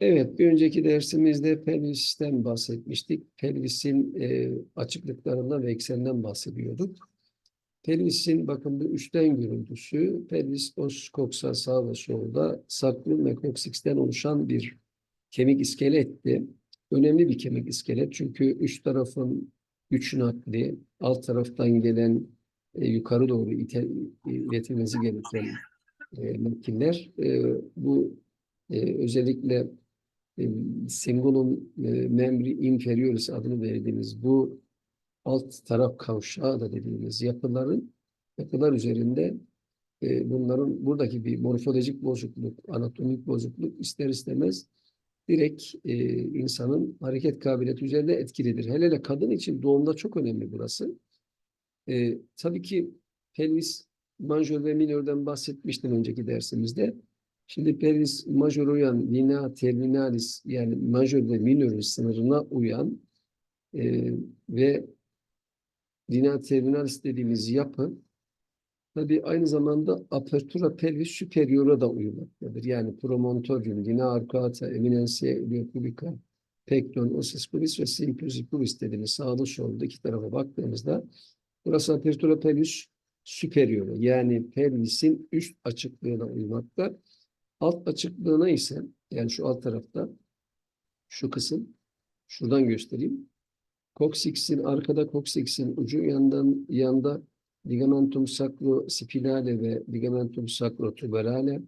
Evet, bir önceki dersimizde pelvisten bahsetmiştik. Pelvisin e, açıklıklarından ve ekseninden bahsediyorduk. Pelvisin bakın bu üçten görüntüsü, pelvis os koksa sağ ve solda sakrum ve koksix'ten oluşan bir kemik iskeletti. Önemli bir kemik iskelet çünkü üst tarafın güç nakli, alt taraftan gelen e, yukarı doğru ite, iletilmesi gereken e, nakiller. E, bu e, özellikle e, Cingulum e, membri inferioris adını verdiğimiz bu alt taraf kavşağı da dediğimiz yapıların yapılar üzerinde e, bunların buradaki bir morfolojik bozukluk, anatomik bozukluk ister istemez direkt insanın hareket kabiliyeti üzerinde etkilidir. Hele hele kadın için doğumda çok önemli burası. Tabii ki pelvis majör ve minörden bahsetmiştim önceki dersimizde. Şimdi pelvis majör uyan, linea terminalis yani majör ve minörün sınırına uyan e, ve linea terminalis dediğimiz yapı tabi aynı zamanda apertura pelvis superior'a da uymaktadır. Yani promontorium, linea arcuata, eminentia iliopubica, pecton, osis pubis ve simplus pubis dediğimiz sağda solda iki tarafa baktığımızda burası apertura pelvis superior'a yani pelvisin üst açıklığına uymakta. Alt açıklığına ise yani şu alt tarafta şu kısım şuradan göstereyim. Koksix'in arkada koksix'in ucu yandan yanda ligamentum sacrospinale ve ligamentum sacrotuberale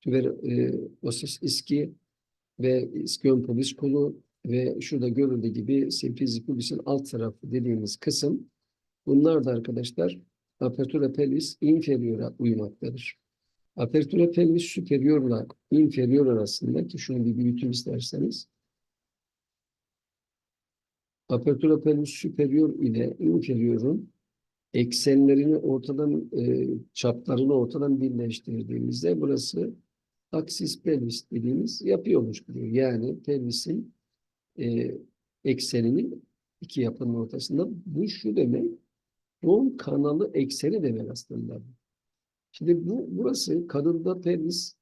tüber e, osis iski ve ischion pubis kolu ve şurada görüldüğü gibi simfizi pubis'in alt tarafı dediğimiz kısım bunlar da arkadaşlar apertura pelvis inferior'a uymaktadır. Apertura pelvis superiorla inferior arasında ki şunu bir büyütün isterseniz. Apertura pelvis superior ile inferiorun eksenlerini ortadan e, çaplarını ortadan birleştirdiğimizde burası aksis pelvis dediğimiz yapı oluşturuyor. Yani pelvisin e, ekseninin iki yapının ortasında bu şu demek doğum kanalı ekseni demek aslında. Şimdi bu burası kadında pelvis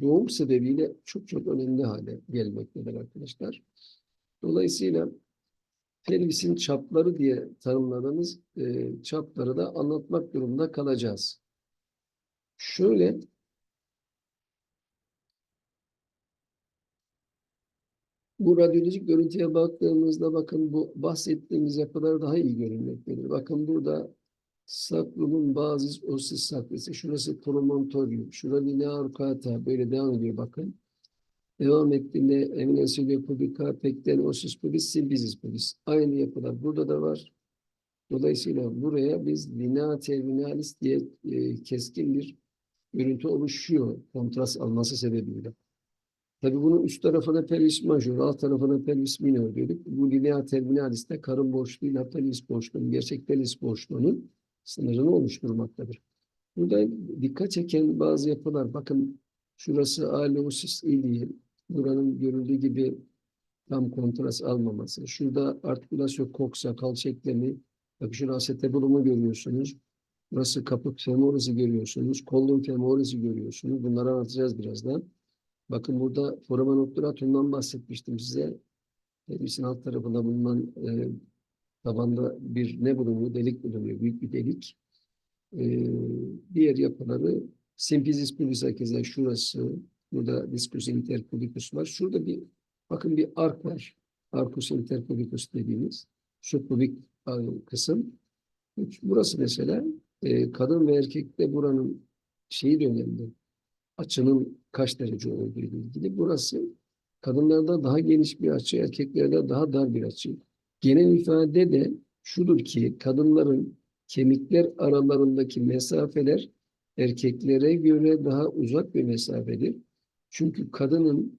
doğum sebebiyle çok çok önemli hale gelmektedir arkadaşlar. Dolayısıyla pelvisin çapları diye tanımladığımız e, çapları da anlatmak durumunda kalacağız. Şöyle bu radyolojik görüntüye baktığımızda bakın bu bahsettiğimiz yapılar daha iyi görünmektedir. Bakın burada Sakrumun bazı osis sakrisi. Şurası promontorium. Şurada linea arcata. Böyle devam ediyor bakın. Devam ettiğinde eminensiyle publica, pekten osis pubis, simbisis pubis. Aynı yapılar burada da var. Dolayısıyla buraya biz linea terminalis diye e, keskin bir görüntü oluşuyor kontrast alması sebebiyle. Tabii bunun üst tarafına pelvis majör, alt tarafına pelvis minör diyorduk. Bu linea terminalis'te karın boşluğuyla pelvis boşluğunun, gerçek pelvis boşluğunun sınırını oluşturmaktadır. Burada dikkat çeken bazı yapılar, bakın şurası alosis iliği, buranın görüldüğü gibi tam kontrast almaması. Şurada artikülasyon koksa, kalça eklemi, bak şurada asetebulumu görüyorsunuz. Burası kaput femorisi görüyorsunuz. Kollum femorisi görüyorsunuz. Bunları anlatacağız birazdan. Bakın burada foramen obturatum'dan bahsetmiştim size. Pelvisin alt tarafında bulunan e, tabanda bir ne bulunuyor? Delik bulunuyor. Büyük bir delik. E, diğer yapıları simfizis pubis keza şurası. Burada diskus interpubicus var. Şurada bir bakın bir ark var. Arcus interpubicus dediğimiz subpubik kısım. Burası mesela e, kadın ve erkekte buranın şeyi de önemli. Açının kaç derece olduğu ile ilgili. Burası kadınlarda daha geniş bir açı, erkeklerde daha dar bir açı. Genel ifade de şudur ki kadınların kemikler aralarındaki mesafeler erkeklere göre daha uzak bir mesafedir. Çünkü kadının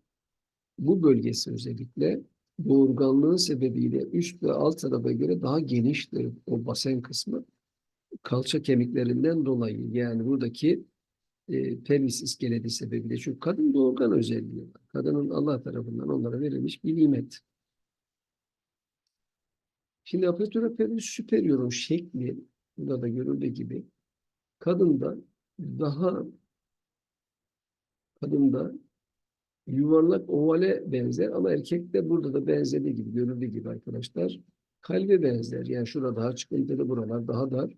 bu bölgesi özellikle doğurganlığı sebebiyle üst ve alt tarafa göre daha geniştir o basen kısmı. Kalça kemiklerinden dolayı yani buradaki e, pelvis iskeleti sebebiyle. Çünkü kadın doğurgan özelliği var. Kadının Allah tarafından onlara verilmiş bir nimet. Şimdi apertura pelvis superior'un şekli burada da görüldüğü gibi kadında daha kadında yuvarlak ovale benzer ama erkekte burada da benzediği gibi, görüldüğü gibi arkadaşlar. Kalbe benzer. Yani şurada daha çıkıntılı, buralar daha dar.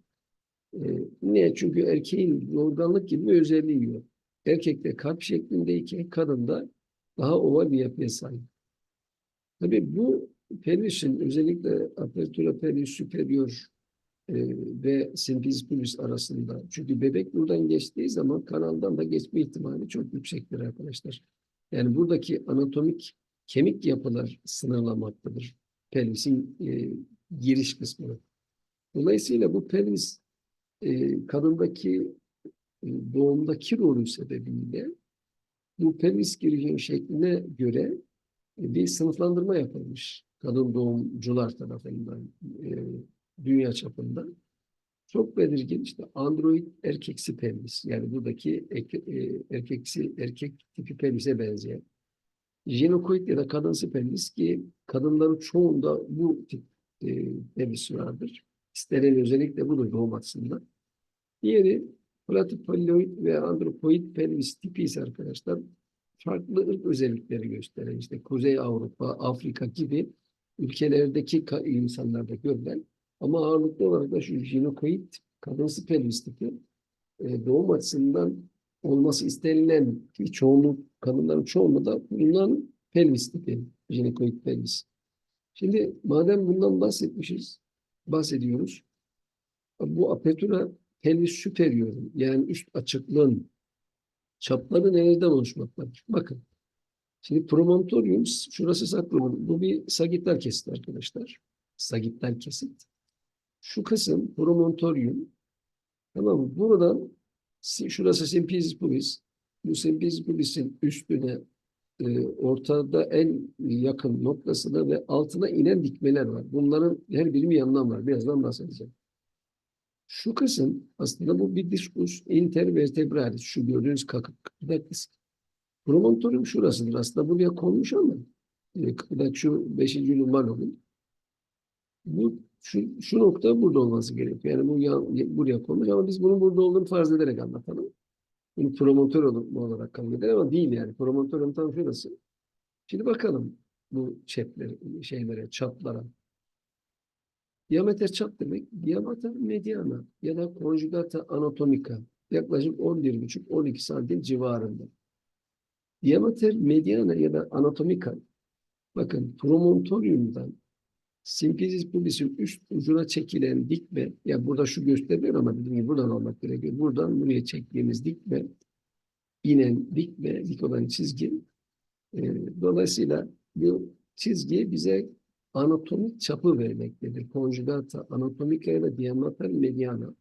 Ee, niye? Çünkü erkeğin yorganlık gibi bir özelliği yok. Erkekte kalp şeklindeyken kadında daha oval bir yapıya sahip. Tabii bu pelvisin özellikle apertura pelvis superior e, ve symphysis pubis arasında. Çünkü bebek buradan geçtiği zaman kanaldan da geçme ihtimali çok yüksektir arkadaşlar. Yani buradaki anatomik kemik yapılar sınırlamaktadır. Pelvisin e, giriş kısmını. Dolayısıyla bu pelvis e, kadındaki e, doğumdaki rolü sebebiyle bu pelvis girişim şekline göre e, bir sınıflandırma yapılmış kadın doğumcular tarafından e, dünya çapında. Çok belirgin işte android erkeksi pelvis yani buradaki e, erkeksi erkek tipi pelvise benzeyen. Jenokoid ya da kadınsı pelvis ki kadınların çoğunda bu tip e, pelvis vardır. İstenen özellikle budur doğum açısından. Diğeri platypalloid ve andropoid pelvis tipi ise arkadaşlar farklı ırk özellikleri gösteren işte Kuzey Avrupa, Afrika gibi ülkelerdeki insanlarda görülen ama ağırlıklı olarak da şu jinokoid kadınsı pelvis tipi e, doğum açısından olması istenilen ki çoğunluk kadınların çoğunluğu da bulunan pelvis tipi, jinokoid pelvis. Şimdi madem bundan bahsetmişiz, bahsediyoruz. Bu apertura pelvis superior yani üst açıklığın çapları nereden oluşmaktadır? Bakın. Şimdi promontorium şurası sakromun. Bu bir sagittal kesit arkadaşlar. Sagittal kesit. Şu kısım promontorium. Tamam mı? Buradan şurası symphysis pubis. Bu symphysis pubis'in üstüne e, ortada en yakın noktasına ve altına inen dikmeler var. Bunların her biri bir anlam var. Birazdan bahsedeceğim. Şu kısım aslında bu bir diskus intervertebralis. Şu gördüğünüz kakık kıkırdak kısmı. Promontorium şurasıdır. Aslında buraya konmuş ama e, kıkırdak şu beşinci numaranın. Bu şu, şu nokta burada olması gerekiyor. Yani bu yan- buraya konmuş ama biz bunun burada olduğunu farz ederek anlatalım. Bunu promontor olarak kabul eder ama değil yani. Promontorium tam şurası. Şimdi bakalım bu çeplere, şeylere, çaplara. Diameter çap demek, diameter mediana ya da conjugata anatomica yaklaşık 11,5-12 santim civarında. Diameter mediana ya da anatomica, bakın promontoriumdan symphysis pubis'in üst ucuna çekilen dikme, ya burada şu gösteriyor ama dediğim gibi buradan olmak gerekiyor. Buradan buraya çektiğimiz dikme, inen dikme, dik olan çizgi. E, dolayısıyla bu çizgi bize anatomik çapı vermektedir. Conjugata anatomica ya da diameter mediana.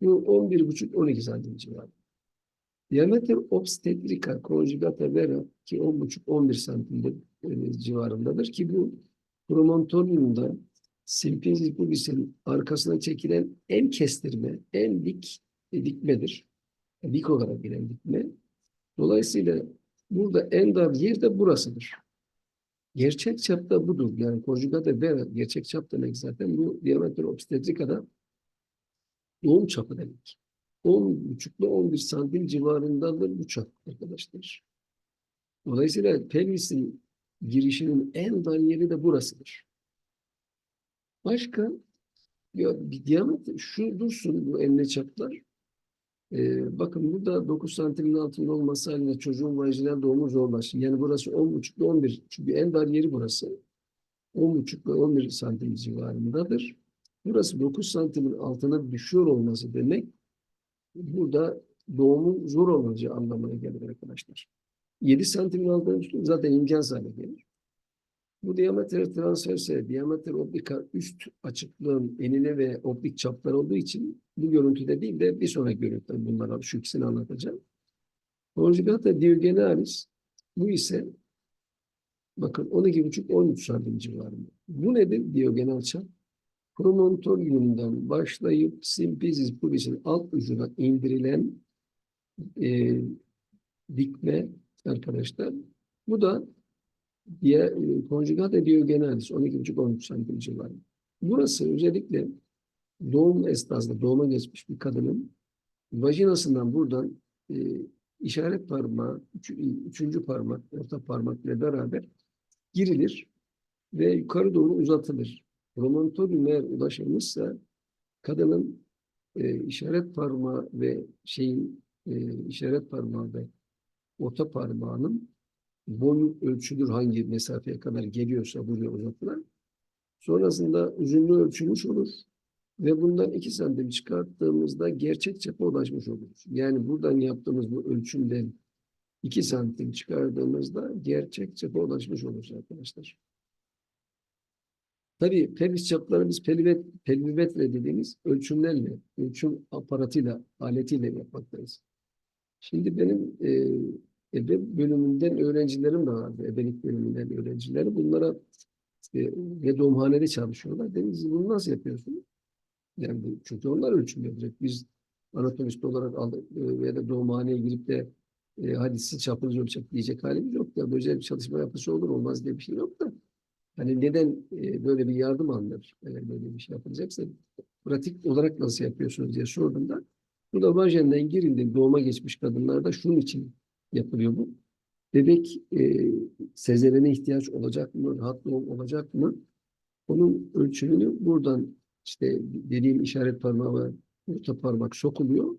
Bu 11,5-12 santim civarı. Diameter obstetrica conjugata vera ki 10,5-11 santim e, civarındadır ki bu promontoriumda symphysis pubis'in arkasına çekilen en kestirme, en dik e, dikmedir. Dik olarak gelen dikme. Dolayısıyla burada en dar yer de burasıdır. Gerçek çapta budur. Yani konjugata vera gerçek çap demek zaten bu diameter obstetrikada doğum çapı demek. 10,5 ile 11 santim civarındadır bu çap arkadaşlar. Dolayısıyla pelvisin girişinin en dar yeri de burasıdır. Başka ya bir diameter şu dursun bu enine çaplar. Ee, bakın burada 9 santimin altında olması halinde çocuğun vajinal doğumu zorlaşır. Yani burası 10,5 ile 11. Çünkü en dar yeri burası. 10,5 ile 11 santim civarındadır. Burası 9 santimin altına düşüyor olması demek burada doğumun zor olacağı anlamına gelir arkadaşlar. 7 santimin altına düştüğü zaten imkansız hale gelir. Bu diameter transverse, diameter oblika üst açıklığın enine ve oblik çaplar olduğu için bu görüntüde değil de bir sonraki görüntüde bunları şu ikisini anlatacağım. Conjugata diogenalis bu ise bakın 12,5-13 santim civarında. Bu nedir? Diyogenal çap. Promontoriumdan başlayıp symphysis pubis'in alt ucuna indirilen e, dikme arkadaşlar. Bu da diye konjugata diogenalis 12,5-13 santim civarında. Burası özellikle doğum esnasında doğuma geçmiş bir kadının vajinasından buradan e, işaret parmağı, üç- üçüncü parmak, orta parmakla beraber girilir ve yukarı doğru uzatılır. Promontorium eğer ulaşılmışsa kadının e, işaret parmağı ve şeyin e, işaret parmağı ve orta parmağının boyu ölçülür hangi mesafeye kadar geliyorsa buraya uzatılan. Sonrasında uzunluğu ölçülmüş olur. Ve bundan 2 santim çıkarttığımızda gerçek çapa ulaşmış oluruz. Yani buradan yaptığımız bu ölçümden 2 santim çıkardığımızda gerçek çapa ulaşmış oluruz arkadaşlar. Tabii pelvis çapları biz pelvet, pelvimetre dediğimiz ölçümlerle, ölçüm aparatıyla, aletiyle yapmaktayız. Şimdi benim e, ebe bölümünden öğrencilerim de vardı. Ebelik bölümünden öğrencileri. Bunlara e, ve doğumhanede çalışıyorlar. Dedim bunu nasıl yapıyorsunuz? Yani çünkü onlar ölçüm yapacak. Biz anatomist olarak aldık e, veya da doğumhaneye girip de e, hadi siz çapınızı ölçek diyecek halimiz yok. Ya özel bir çalışma yapısı olur olmaz diye bir şey yok da. Hani neden e, böyle bir yardım alınır? E, böyle bir şey yapılacaksa pratik olarak nasıl yapıyorsunuz diye sorduğumda bu da vajenden girildi doğuma geçmiş kadınlarda şunun için yapılıyor bu. Bebek e, sezerene ihtiyaç olacak mı? Rahat doğum olacak mı? Onun ölçümünü buradan işte dediğim işaret parmağı ve orta parmak sokuluyor.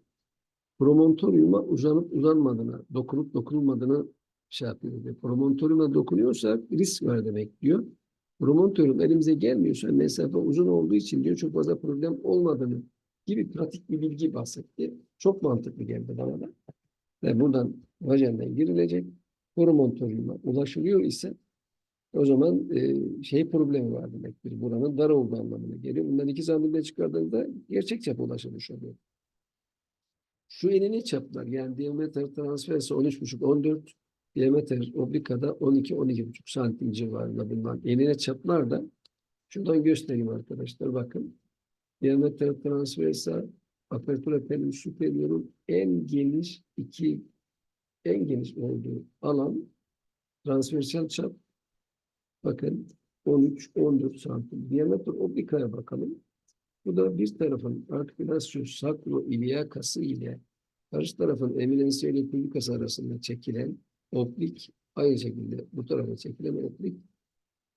Promontoriuma uzanıp uzanmadığına, dokunup dokunulmadığına şey yapıyor. Ve promontoriuma dokunuyorsa risk var demek diyor. Promontorium elimize gelmiyorsa mesafe uzun olduğu için diyor çok fazla problem olmadığını gibi pratik bir bilgi bahsetti. Çok mantıklı geldi bana da. Ve buradan vajenden girilecek. Promontoriuma ulaşılıyor ise o zaman e, şey problemi var demektir. Buranın dar olduğu anlamına geliyor. Bundan iki santimde çıkardığında gerçek çapa ulaşılmış oluyor. Şu enine çaplar yani diameter transverse 13,5-14 diameter oblikada 12-12,5 santim civarında bulunan enine çaplar da şuradan göstereyim arkadaşlar bakın. Diameter transverse apertura pelvis superior'un en geniş iki en geniş olduğu alan transversal çap Bakın 13-14 santim. Diameter oblikaya bakalım. Bu da bir tarafın artikülasyon sakroiliakası ile karşı tarafın eminensiye ile publikası arasında çekilen oblik aynı şekilde bu tarafa çekilen oblik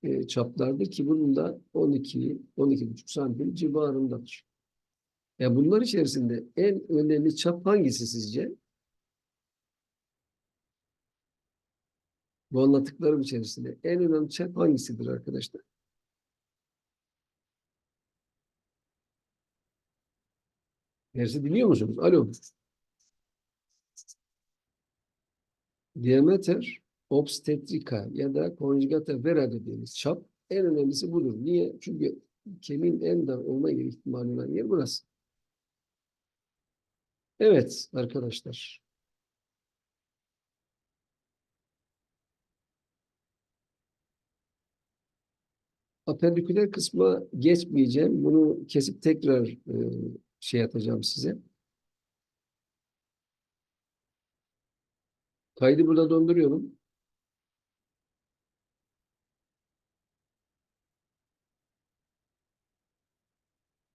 e, çaplardır ki bunun da 12-12,5 santim civarındadır. Ya bunlar içerisinde en önemli çap hangisi sizce? Bu anlattıklarım içerisinde en önemli çap hangisidir arkadaşlar? Dersi dinliyor musunuz? Alo. Diameter obstetrika ya da conjugata vera dediğimiz çap en önemlisi budur. Niye? Çünkü kemiğin en dar olma gibi ihtimali olan yer burası. Evet arkadaşlar. Apendiküler kısma geçmeyeceğim. Bunu kesip tekrar e, şey atacağım size. Kaydı burada donduruyorum.